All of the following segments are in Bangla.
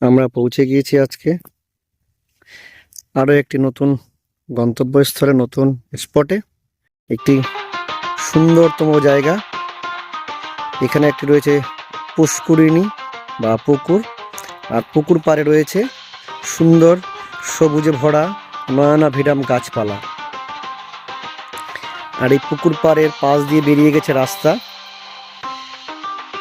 আমরা পৌঁছে গিয়েছি আজকে। আরও একটি নতুন গন্তব্যস্থলে, নতুন স্পটে। একটি সুন্দরতম জায়গা। এখানে একটি রয়েছে পুষ্করিণী বা পুকুর। আর পুকুর পাড়ে রয়েছে সুন্দর সবুজে ভরা নয়নাভিরাম গাছপালা। আর এই পুকুর পাড়ের পাশ দিয়ে বেরিয়ে গেছে রাস্তা।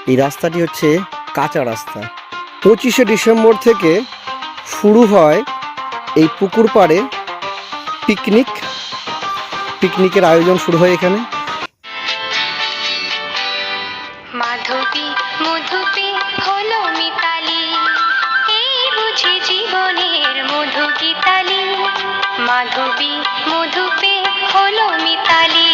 এই রাস্তাটি হচ্ছে কাঁচা রাস্তা। পঁচিশে ডিসেম্বর থেকে শুরু হয় এই পুকুর পাড়ে পিকনিক। পিকনিকের আয়োজন শুরু হয় এখানে। মাধবী, মধুপে হলো মিতালি। এই বুঝি মধু মাধবী মিতালি।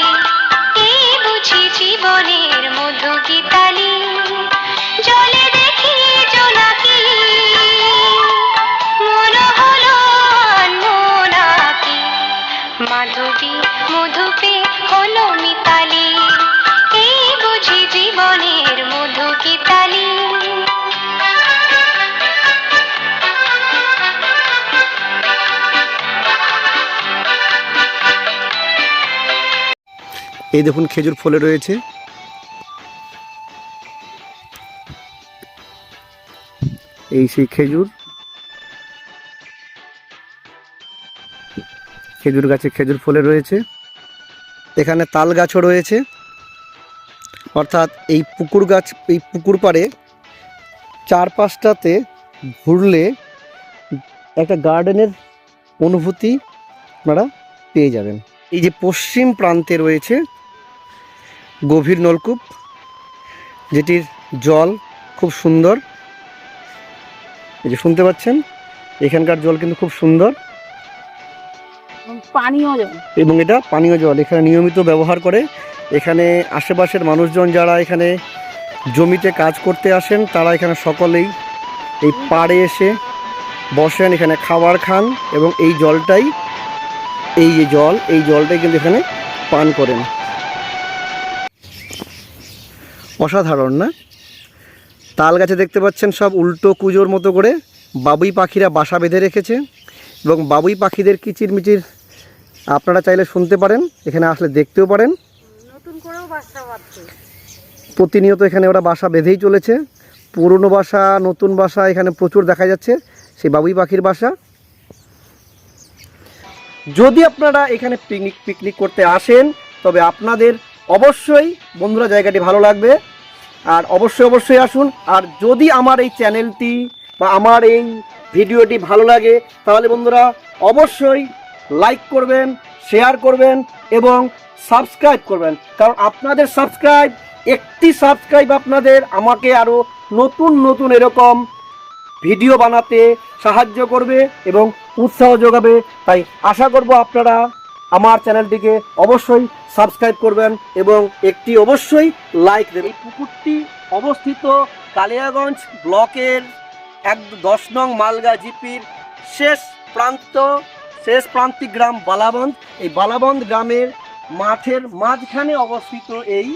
মাধবী, মধুপে হলো মিতালি। এই বুঝি জীবনের মধু গীতালি এই দেখুন খেজুর ফলে রয়েছে। এই সেই খেজুর। খেজুর গাছে খেজুর ফলে রয়েছে। এখানে তাল গাছও রয়েছে। অর্থাৎ এই পুকুর গাছ, এই পুকুর পাড়ে চারপাশটাতে ঘুরলে একটা গার্ডেনের অনুভূতি আপনারা পেয়ে যাবেন। এই যে পশ্চিম প্রান্তে রয়েছে গভীর নলকূপ, যেটির জল খুব সুন্দর। এই যে শুনতে পাচ্ছেন? এখানকার জল কিন্তু খুব সুন্দর। পানীয় জল। এবং এটা পানীয় জল, এখানে নিয়মিত ব্যবহার করে। এখানে আশেপাশের মানুষজন যারা এখানে জমিতে কাজ করতে আসেন, তারা এখানে সকলেই এই পাড়ে এসে বসেন, এখানে খাবার খান এবং এই জলটাই, এই যে জল, এই জলটাই কিন্তু এখানে পান করেন। অসাধারণ, না? তাল গাছে দেখতে পাচ্ছেন সব উল্টো কুজোর মতো করে বাবুই পাখিরা বাসা বেঁধে রেখেছে এবং বাবুই পাখিদের কিচিরমিচির আপনারা চাইলে শুনতে পারেন এখানে আসলে দেখতেও পারেন। নতুন করেও বাসা বাঁধছে। প্রতিনিয়ত এখানে ওরা বাসা বেঁধেই চলেছে। পুরনো বাসা নতুন বাসা এখানে প্রচুর দেখা যাচ্ছে। সেই বাবুই পাখির বাসা। যদি আপনারা এখানে পিকনিক পিকনিক করতে আসেন তবে আপনাদের অবশ্যই বন্ধুরা জায়গাটি ভালো লাগবে। আর অবশ্যই অবশ্যই আসুন। আর যদি আমার এই চ্যানেলটি বা আমার এই ভিডিওটি ভালো লাগে তাহলে বন্ধুরা অবশ্যই লাইক করবেন শেয়ার করবেন এবং সাবস্ক্রাইব করবেন। কারণ আপনাদের সাবস্ক্রাইব একটি সাবস্ক্রাইব আপনাদের আমাকে আরও নতুন নতুন এরকম ভিডিও বানাতে সাহায্য করবে এবং উৎসাহ যোগাবে। তাই আশা করব আপনারা আমার চ্যানেলটিকে অবশ্যই সাবস্ক্রাইব করবেন এবং একটি অবশ্যই লাইক দেবেন। এই পুকুরটি অবস্থিত কালিয়াগঞ্জ ব্লকের এক দশ নং মালগা জিপির শেষ প্রান্ত। শেষ প্রান্তিক গ্রাম বালাবন্দ। এই বালাবন্দ গ্রামের মাঠের মাঝখানে অবস্থিত এই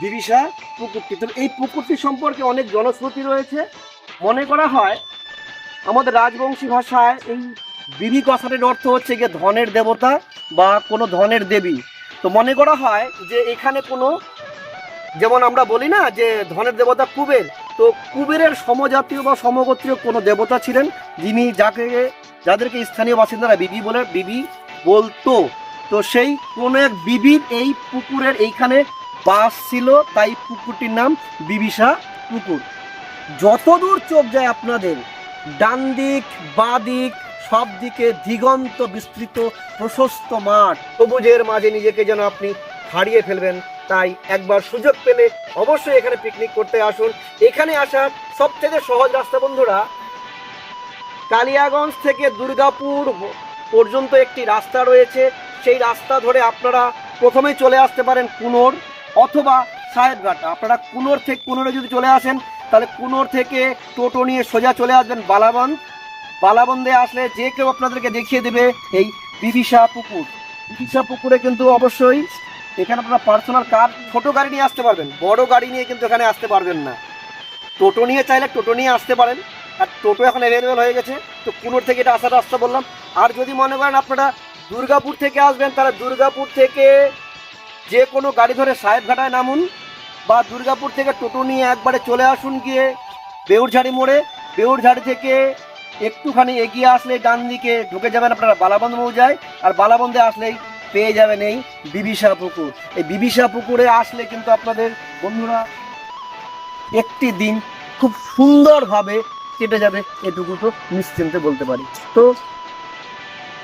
বিবিসা পুকুরটি। তো এই পুকুরটি সম্পর্কে অনেক জনশ্রুতি রয়েছে। মনে করা হয়, আমাদের রাজবংশী ভাষায় এই বিবি কথাটির অর্থ হচ্ছে গিয়ে ধনের দেবতা বা কোনো ধনের দেবী। তো মনে করা হয় যে এখানে কোনো, যেমন আমরা বলি না যে ধনের দেবতা কুবের তো কুবেরের সমজাতীয় বা সমগোত্রীয় কোনো দেবতা ছিলেন যিনি যাকে যাদেরকে স্থানীয় বাসিন্দারা বিবি বলে বিবি বলতো। তো সেই কোনো এক বিবির এই পুকুরের এইখানে বাস ছিল, তাই পুকুরটির নাম বিবিসা পুকুর। যতদূর চোখ যায় আপনাদের ডান দিক বাঁ দিক সব দিকে দিগন্ত বিস্তৃত প্রশস্ত মাঠ। সবুজের মাঝে নিজেকে যেন আপনি হারিয়ে ফেলবেন। তাই একবার সুযোগ পেলে অবশ্যই এখানে পিকনিক করতে আসুন। এখানে আসার সব থেকে সহজ রাস্তা বন্ধুরা, কালিয়াগঞ্জ থেকে দুর্গাপুর পর্যন্ত একটি রাস্তা রয়েছে। সেই রাস্তা ধরে আপনারা প্রথমেই চলে আসতে পারেন কুনোর অথবা সাহেবঘাট। আপনারা কুনোর থেকে কুনোরে যদি চলে আসেন, তাহলে কুনোর থেকে টোটো নিয়ে সোজা চলে আসবেন বালাবন্দ। বালাবন্দে আসলে যে কেউ আপনাদেরকে দেখিয়ে দেবে এই বিদিশা পুকুর। বিদিশা পুকুরে কিন্তু অবশ্যই এখানে আপনারা পার্সোনাল কার ছোট গাড়ি নিয়ে আসতে পারবেন। বড় গাড়ি নিয়ে কিন্তু এখানে আসতে পারবেন না। টোটো নিয়ে চাইলে টোটো নিয়ে আসতে পারেন। আর টোটো এখন অ্যাভেলেবেল হয়ে গেছে। তো কুনোর থেকে এটা আসার রাস্তা বললাম। আর যদি মনে করেন আপনারা দুর্গাপুর থেকে আসবেন, তাহলে দুর্গাপুর থেকে যে কোনো গাড়ি ধরে সাহেবঘাটায় নামুন বা দুর্গাপুর থেকে টোটো নিয়ে একবারে চলে আসুন গিয়ে বেউরঝাড়ি মোড়ে। বেউরঝাড়ি থেকে একটুখানি এগিয়ে আসলে ডান দিকে ঢুকে যাবেন আপনারা বালাবন্ধ মৌজায়। আর বালাবন্ধে আসলেই পেয়ে যাবেন এই বিবিসা পুকুর। এই বিবিসা পুকুরে আসলে কিন্তু আপনাদের বন্ধুরা একটি দিন খুব সুন্দরভাবে কেটে যাবে এটুকু তো নিশ্চিন্তে বলতে পারি। তো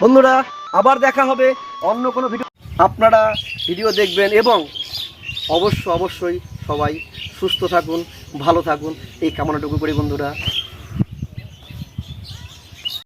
বন্ধুরা, আবার দেখা হবে অন্য কোনো ভিডিও। আপনারা ভিডিও দেখবেন এবং অবশ্য অবশ্যই সবাই সুস্থ থাকুন, ভালো থাকুন। এই কামনাটুকু করি বন্ধুরা।